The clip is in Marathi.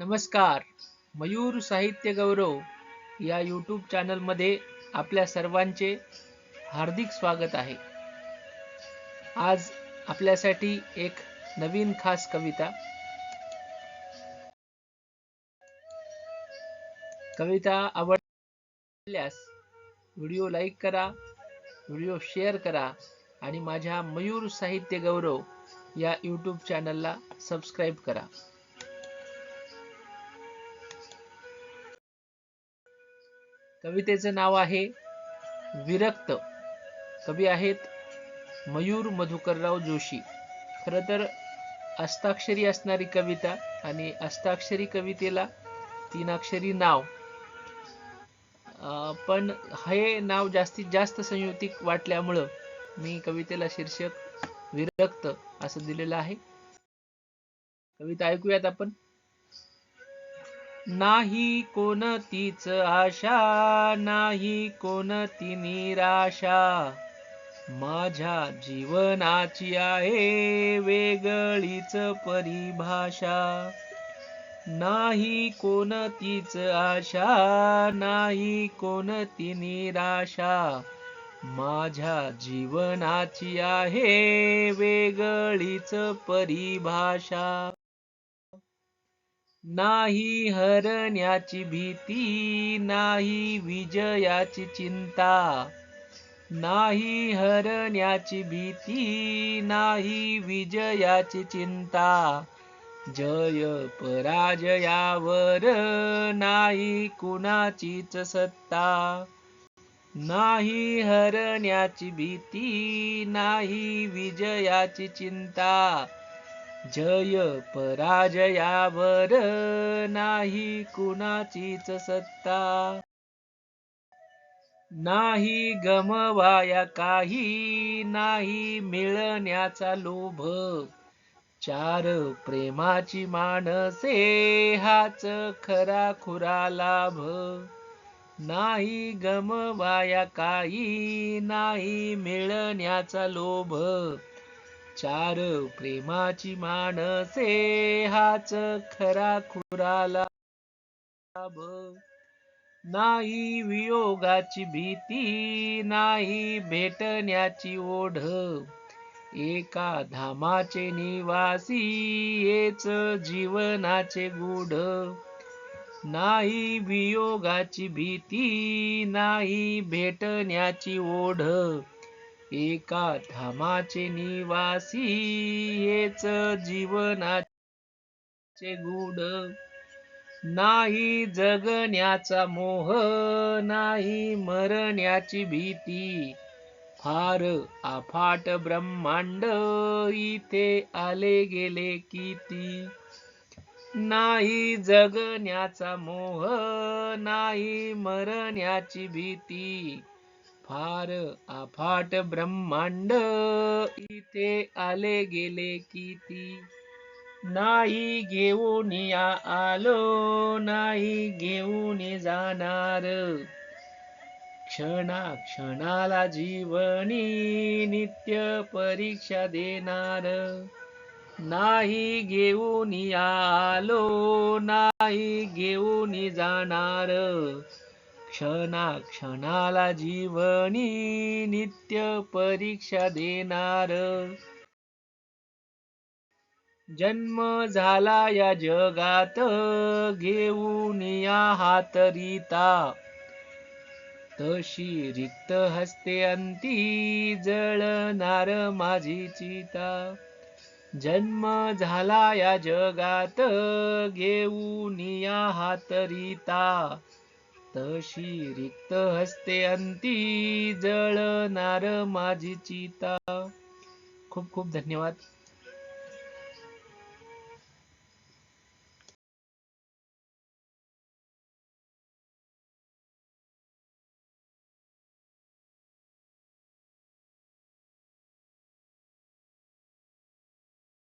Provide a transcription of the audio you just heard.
नमस्कार. मयूर साहित्य गौरव या यूट्यूब चॅनलमध्ये आपल्या सर्वांचे हार्दिक स्वागत आहे. आज आपल्यासाठी एक नवीन खास कविता. कविता आवडल्यास व्हिडिओ लाईक करा व्हिडिओ शेअर करा आणि माझ्या मयूर साहित्य गौरव या यूट्यूब चॅनलला सबस्क्राईब करा. कवितेचं नाव आहे विरक्त. कवी आहेत मयूर मधुकरराव जोशी. खर तर अस्ताक्षरी असणारी कविता आणि अस्ताक्षरी कवितेला तीनाक्षरी नाव. अं, पण हे नाव जास्तीत जास्त संयुक्तिक वाटल्यामुळं मी कवितेला शीर्षक विरक्त असं दिलेलं आहे. कविता ऐकूयात आपण. नाही कोणतीच आशा नाही कोणती निराशा. माझ्या जीवनाची आहे वेगळीच परिभाषा. नाही कोणतीच आशा नाही कोणती निराशा. माझ्या जीवनाची आहे वेगळीच परिभाषा. नाही हरण्याची भीती नाही विजयाची चिंता नाही हरण्याची भीती नाही विजयाची चिंता. जय पराजयावर नाही कुणाचीच सत्ता नाही हरण्याची भीती नाही विजयाची चिंता. जय पराजयावर नाही कुणाचीच सत्ता. नाही गमवाया काही नाही मिळण्याचा लोभ. चार प्रेमाची माणसे हाच खरा खुरा लाभ. नाही गमवाया काही नाही मिळण्याचा लोभ. चार प्रेमाची माणसे हाच खरा खुराला नाही वियोगाची भीती नाही भेटण्याची ओढ. एका धामाचे निवासी येच जीवनाचे गुढ. नाही वियोगाची भीती नाही भेटण्याची ओढ. एका धामाचे निवासी हेच जीवनाचे गुढ. नाही जगण्याचा मोह नाही मरण्याची भीती. फार अफाट ब्रह्मांड इथे आले गेले किती. नाही जगण्याचा मोह नाही मरण्याची भीती. फार अफाट ब्रह्मांड इथे आले गेले किती? नाही घेऊन या आलो नाही घेऊन जाणार. क्षणा क्षणाला जीवनी नित्य परीक्षा देणार. नाही घेऊन या आलो नाही घेऊन जाणार. क्षणा क्षणाला जीवनी नित्य परीक्षा देणार. जन्म झाला या जगात घेऊन या हातरीता. तशी रिक्त हस्ते अंती जळणार माझी चिता. जन्म झाला या जगात घेऊन या हातरीता. तशी रिक्त हस्ते अंती जळणार माझी चिता. खूप खूप धन्यवाद.